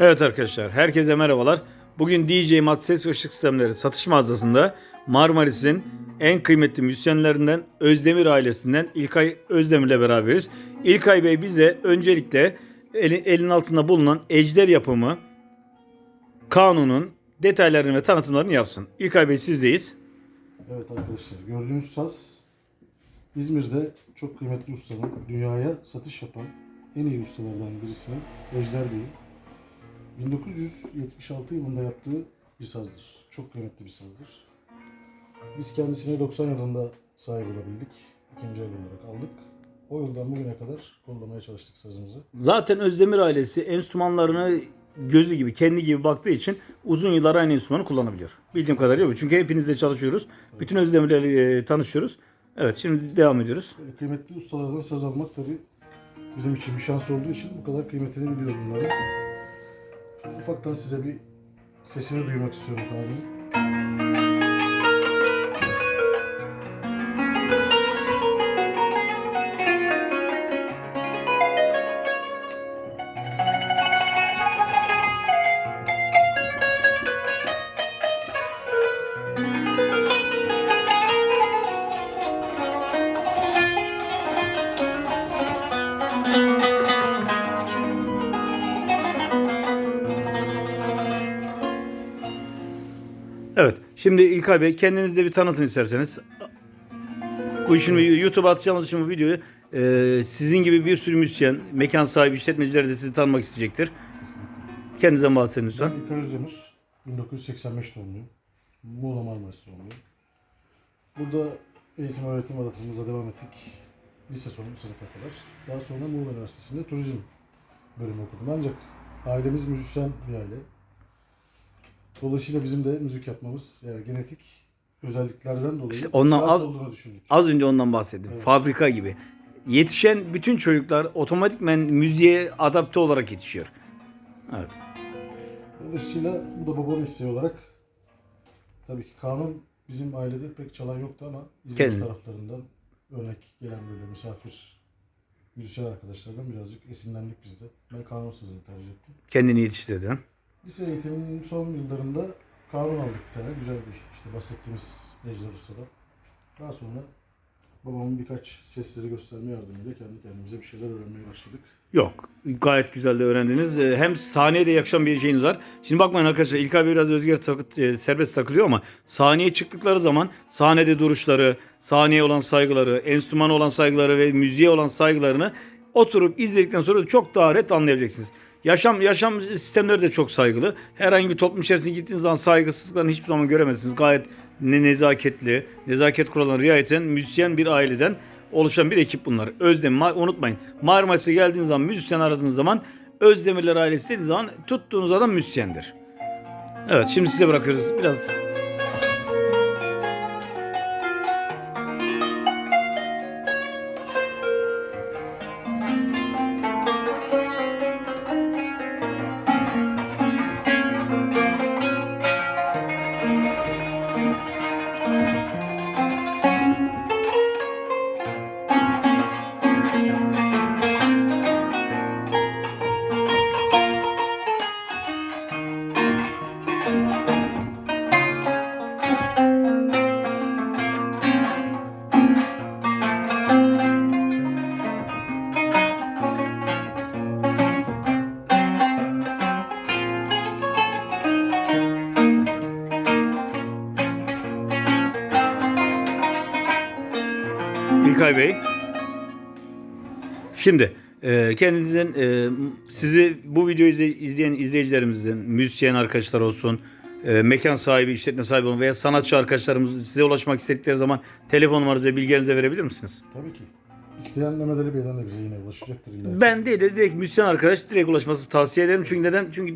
Evet arkadaşlar, herkese merhabalar. Bugün DJ Mat Ses Işık Sistemleri satış mağazasında Marmaris'in en kıymetli müzisyenlerinden Özdemir ailesinden İlkay Özdemir'le beraberiz. İlkay Bey bize öncelikle eli- elin altında bulunan Ejder yapımı kanunun detaylarını ve tanıtımlarını yapsın. İlkay Bey sizdeyiz. Evet arkadaşlar gördüğünüz saz İzmir'de çok kıymetli ustanın dünyaya satış yapan en iyi ustalardan birisi Ejder Bey'in 1976 yılında yaptığı bir sazdır. Çok kıymetli bir sazdır. Biz kendisine 90 yılında sahip olabildik. İkinci el olarak aldık. O yıldan bugüne kadar kollamaya çalıştık sazımızı. Zaten Özdemir ailesi enstrümanlarını gözü gibi, kendi gibi baktığı için uzun yıllar aynı enstrümanı kullanabiliyor. Bildiğim kadarıyla bu. Çünkü hepinizle çalışıyoruz. Bütün Özdemir'le e, tanışıyoruz. Evet şimdi devam ediyoruz. Böyle kıymetli ustalardan saz almak tabi bizim için bir şans olduğu için bu kadar kıymetini biliyoruz bunların. Ufaktan size bir sesini duymak istiyorum abi. Şimdi İlkay Bey kendinizi de bir tanıtın isterseniz. Bu şimdi YouTube'a atacağımız için bu videoyu e, sizin gibi bir sürü müzisyen, mekan sahibi, işletmeciler de sizi tanımak isteyecektir. Kendinizden bahsedin lütfen. Ben İlkay Özdemir, 1985 doğumluyum. Muğla Marmaris doğumluyum. Burada eğitim öğretim hayatımıza devam ettik. Lise son sınıfa kadar. Daha sonra Muğla Üniversitesi'nde turizm bölümü okudum. Ancak ailemiz müzisyen bir aile. Dolayısıyla bizim de müzik yapmamız yani genetik özelliklerden dolayı İşte ondan şart az- olduğunu düşündük. Az önce ondan bahsettim. Evet. Fabrika gibi. Yetişen bütün çocuklar otomatikmen müziğe adapte olarak yetişiyor. Evet. Dolayısıyla bu da babamın isteği olarak tabii ki kanun bizim ailede pek çalan yoktu ama İzmir Kendi. taraflarından örnek gelen böyle misafir müzisyen arkadaşlardan birazcık esinlendik biz de. Ben kanun sazını tercih ettim. Kendini yetiştirdin. Lise eğitiminin son yıllarında kanun aldık bir tane. Güzel bir işte bahsettiğimiz Necdet Usta'dan. Daha sonra babamın birkaç sesleri gösterme yardımıyla kendi kendimize bir şeyler öğrenmeye başladık. Yok. Gayet güzel de öğrendiniz. Ee, Hem sahneye de yakışan bir şeyiniz var. Şimdi bakmayın arkadaşlar İlkay Bey biraz özgür tak- e, serbest takılıyor ama sahneye çıktıkları zaman sahnede duruşları, sahneye olan saygıları, enstrümana olan saygıları ve müziğe olan saygılarını oturup izledikten sonra çok daha net anlayacaksınız. Yaşam yaşam sistemleri de çok saygılı. Herhangi bir toplum içerisine gittiğiniz zaman saygısızlıklarını hiçbir zaman göremezsiniz. Gayet ne nezaketli, nezaket kurallarına riayet eden müzisyen bir aileden oluşan bir ekip bunlar. Özdemir Ma- unutmayın. Marmaris'e geldiğiniz zaman müzisyen aradığınız zaman Özdemirler ailesi dediğiniz zaman tuttuğunuz adam müzisyendir. Evet şimdi size bırakıyoruz biraz. İlkay Bey. Şimdi e, kendinizin e, sizi bu videoyu izle- izleyen izleyicilerimizden müzisyen arkadaşlar olsun, e, mekan sahibi, işletme sahibi olun veya sanatçı arkadaşlarımız size ulaşmak istedikleri zaman telefon numaranızı ve bilgilerinizi verebilir misiniz? Tabii ki. İsteyen Mehmet Ali Bey'den de bize yine ulaşacaktır illa. Ben değil de direkt müzisyen arkadaş direkt ulaşması tavsiye ederim. Çünkü neden? Çünkü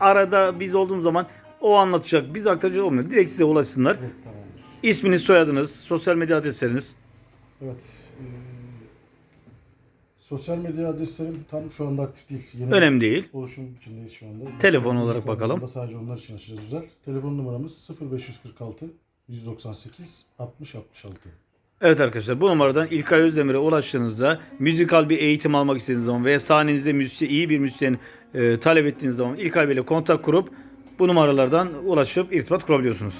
arada biz olduğumuz zaman o anlatacak, biz aktarıcı olmuyor. Direkt size ulaşsınlar. Evet tamamdır. İsminiz, soyadınız, sosyal medya adresleriniz. Evet. eee, sosyal medya adreslerim tam şu anda aktif değil. Yeni Önemli değil. oluşum içindeyiz şu anda. Telefon Müzik olarak bakalım. Sadece onlar için açacağız özel. Telefon numaramız 0546 198 60 66. Evet arkadaşlar bu numaradan İlkay Özdemir'e ulaştığınızda müzikal bir eğitim almak istediğiniz zaman veya sahnenizde müzisyen, iyi bir müzisyen e, talep ettiğiniz zaman İlkay Bey ile kontak kurup bu numaralardan ulaşıp irtibat kurabiliyorsunuz.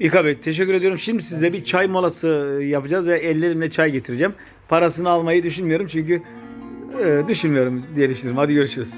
İlkay Bey teşekkür ediyorum. Şimdi size bir çay molası e, yapacağız ve ellerimle çay getireceğim. Parasını almayı düşünmüyorum çünkü e, düşünmüyorum diye düşünüyorum. Hadi görüşürüz.